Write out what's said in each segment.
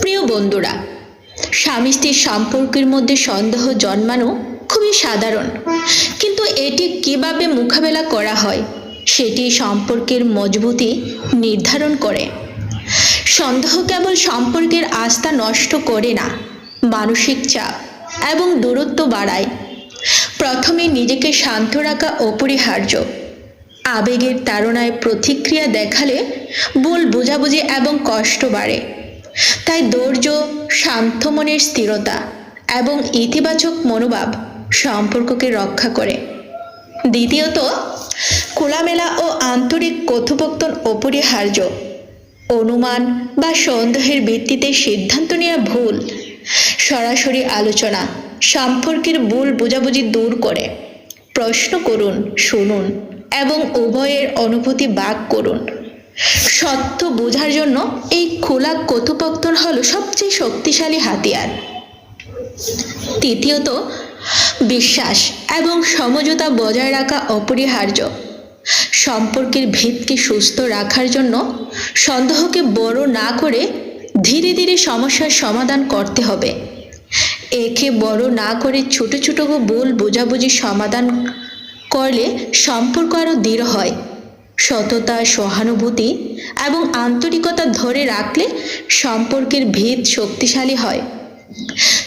প্রিয় বন্ধুরা, স্বামী স্ত্রীর সম্পর্কের মধ্যে সন্দেহ জন্মানো খুবই সাধারণ। কিন্তু এটি কীভাবে মোকাবেলা করা হয়, সেটি সম্পর্কের মজবুতি নির্ধারণ করে। সন্দেহ কেবল সম্পর্কের আস্থা নষ্ট করে না, মানসিক চাপ এবং দূরত্ব বাড়ায়। প্রথমে নিজেকে শান্ত রাখা অপরিহার্য। আবেগের তাড়নায় প্রতিক্রিয়া দেখালে ভুল বোঝাবুঝি এবং কষ্ট বাড়ে। তাই ধৈর্য, শান্ত মনের স্থিরতা এবং ইতিবাচক মনোভাব সম্পর্ককে রক্ষা করে। দ্বিতীয়ত, খোলামেলা ও আন্তরিক কথোপকথন অপরিহার্য। অনুমান বা সন্দেহের ভিত্তিতে সিদ্ধান্ত নেওয়া ভুল, সরাসরি আলোচনা, সম্পর্কের ভুল বোঝাবুঝি দূর করে। প্রশ্ন করুন, শুনুন এবং উভয়ের অনুভূতি বাক করুন। সত্য বোঝার জন্য এই খোলা কথোপকথন হলো সবচেয়ে শক্তিশালী হাতিয়ার। তৃতীয়ত, বিশ্বাস এবং সমঝোতা বজায় রাখা অপরিহার্য। সম্পর্কের ভিতকে সুস্থ রাখার জন্য সন্দেহকে বড় না করে ধীরে ধীরে সমস্যার সমাধান করতে হবে। একে বড় না করে ছোট ছোট ভুল বোঝাবুঝি সমাধান করলে সম্পর্ক আরও দৃঢ় হয়। সততা, সহানুভূতি এবং আন্তরিকতা ধরে রাখলে সম্পর্কের ভিত শক্তিশালী হয়।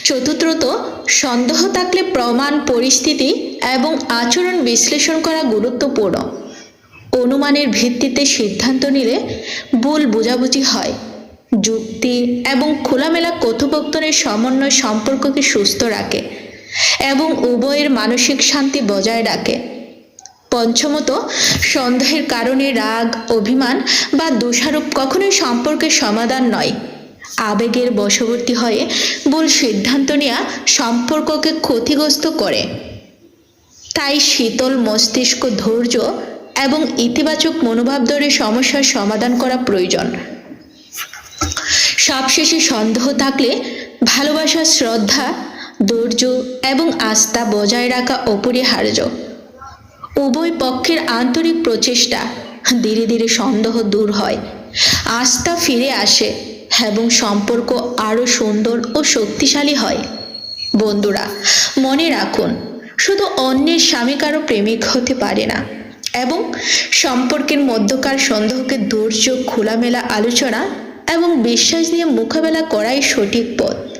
চতুর্থত, সন্দেহ থাকলে প্রমাণ, পরিস্থিতি এবং আচরণ বিশ্লেষণ করা গুরুত্বপূর্ণ। অনুমানের ভিত্তিতে সিদ্ধান্ত নিলে ভুল বোঝাবুঝি হয়। যুক্তি এবং খোলামেলা কথোপকথনের সমন্বয় সম্পর্ককে সুস্থ রাখে এবং উভয়ের মানসিক শান্তি বজায় রাখে। পঞ্চমত, সন্দেহের কারণে রাগ, অভিমান বা দোষারোপ কখনোই সম্পর্কের সমাধান নয়। আবেগের বশবর্তী হয়ে ভুল সিদ্ধান্ত নেওয়া সম্পর্ককে ক্ষতিগ্রস্ত করে। তাই শীতল মস্তিষ্ক ধৈর্য এবং ইতিবাচক মনোভাব ধরে সমস্যার সমাধান করা প্রয়োজন। সবশেষে সন্দেহ থাকলে ভালোবাসা, শ্রদ্ধা, ধৈর্য এবং আস্থা বজায় রাখা অপরিহার্য। উভয় পক্ষের আন্তরিক প্রচেষ্টা ধীরে ধীরে সন্দেহ দূর হয়। আস্থা ফিরে আসে এবং সম্পর্ক আরও সুন্দর ও শক্তিশালী হয়। বন্ধুরা, মনে রাখুন, শুধু অন্যের স্বামী কারও প্রেমিক হতে পারে না এবং সম্পর্কের মধ্যকার সন্দেহকে ধৈর্য খোলামেলা আলোচনা এবং বিশ্বাস দিয়ে মোকাবেলা করাই সঠিক পথ।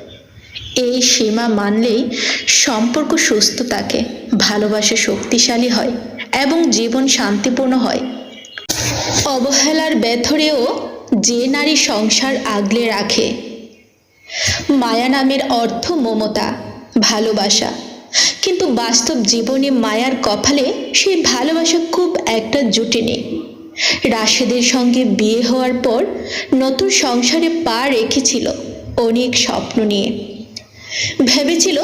এই সীমা মানলেই সম্পর্ক সুস্থ থাকে, ভালোবাসা শক্তিশালী হয় এবং জীবন শান্তিপূর্ণ হয়। অবহেলার ব্যথরেও যে নারী সংসার আগলে রাখে, মায়া নামের অর্থ মমতা, ভালোবাসা। কিন্তু বাস্তব জীবনে মায়ার কপালে সেই ভালোবাসা খুব একটা জুটেনি রাশেদের সঙ্গে বিয়ে হওয়ার পর নতুন সংসারে পা রেখেছিল অনেক স্বপ্ন নিয়ে। ভেবেছিল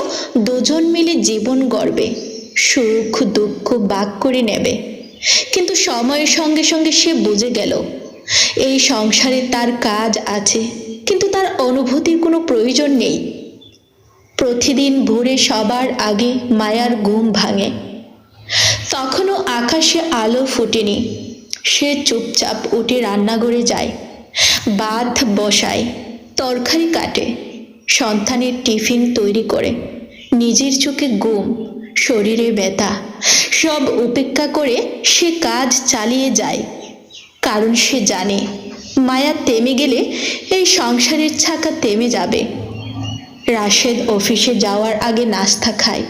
দুজন মিলে জীবন গড়বে, সুখ, দুঃখ বাক করে নেবে। কিন্তু সময়ের সঙ্গে সঙ্গে সে বুঝে গেল, এই সংসারে তার কাজ আছে, কিন্তু তার অনুভূতির কোনো প্রয়োজন নেই। প্রতিদিন ভোরে সবার আগে মায়ার ঘুম ভাঙে। তখনও আকাশে আলো ফুটেনি, সে চুপচাপ উঠে রান্নাঘরে যায় বাদ বসায়, তরকারি কাটে সন্তানের টিফিন তৈরি করে। নিজের চোখে ঘুম, শরীরে ব্যথা, সব উপেক্ষা করে সে কাজ চালিয়ে যায়। কারণ সে জানে, মায়া থেমে গেলে এই সংসারের ছাকা থেমে যাবে। রাশেদ অফিসে যাওয়ার আগে নাস্তা খায়।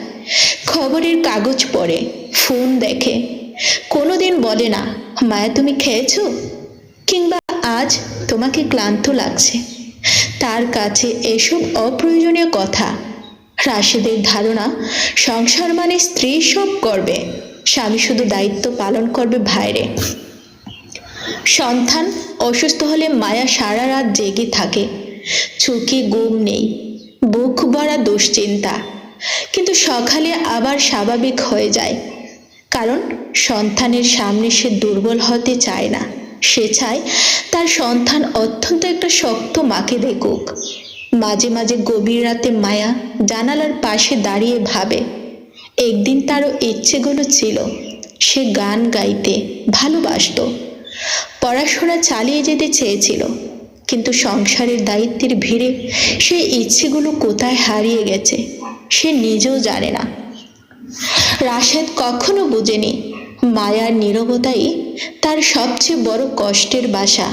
খবরের কাগজ পড়ে, ফোন দেখে। কোনোদিন বলে না, মায়া তুমি খেয়েছো? কিংবা, আজ তোমাকে ক্লান্ত লাগছে। তার কাছে এসব অপ্রয়োজনীয় কথা। রাশেদের ধারণা, সংসার মানে স্ত্রী সব করবে, স্বামী শুধু দায়িত্ব পালন করবে ভাইরে। সন্তান অসুস্থ হলে মায়া সারা রাত জেগে থাকে। চোখে গুম নেই, বুক ভরা দুশ্চিন্তা। কিন্তু সকালে আবার স্বাভাবিক হয়ে যায়, কারণ সন্তানের সামনে সে দুর্বল হতে চায় না। সে চায় তার সন্তান অত্যন্ত একটা শক্ত মাকে দেখুক। মাঝে মাঝে গভীর রাতে মায়া জানালার পাশে দাঁড়িয়ে ভাবে, একদিন তারও ইচ্ছেগুলো ছিল, সে গান গাইতে ভালোবাসতো, পড়াশোনা চালিয়ে যেতে চেয়েছিল, কিন্তু সংসারের দায়িত্বের ভিড়ে সেই ইচ্ছেগুলো কোথায় হারিয়ে গেছে, সে নিজেও জানে না। রাশেদ কখনো বুঝেনি মায়ার নীরবতাই তার সবচেয়ে বড় কষ্টের বাসা।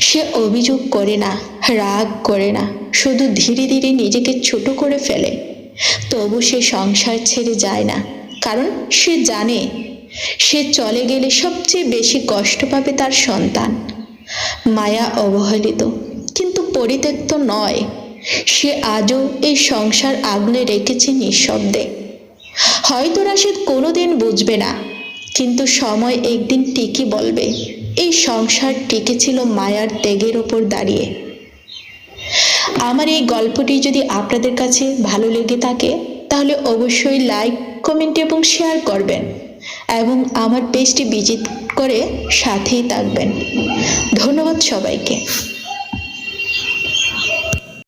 সে অভিযোগ করে না, রাগ করে না, শুধু ধীরে ধীরে নিজেকে ছোট করে ফেলে। তবু সে সংসার ছেড়ে যায় না, কারণ সে জানে, সে চলে গেলে সবচেয়ে বেশি কষ্ট পাবে তার সন্তান। মায়া অবহেলিত, কিন্তু পরিত্যক্ত নয়, সে আজও এই সংসার আগলে রেখেছে নিঃশব্দে। হয়তো রাশেদ কোনোদিন বুঝবে না কিন্তু সময় একদিন ঠিকই বলবে। এই সংসার টিকেছিল মায়ার ত্যাগের ওপর দাঁড়িয়ে। আমার এই গল্পটি যদি আপনাদের কাছে ভালো লেগে থাকে, তাহলে অবশ্যই লাইক, কমেন্ট এবং শেয়ার করবেন এবং আমার পেজটি ভিজিট করে সাথেই থাকবেন। ধন্যবাদ সবাইকে।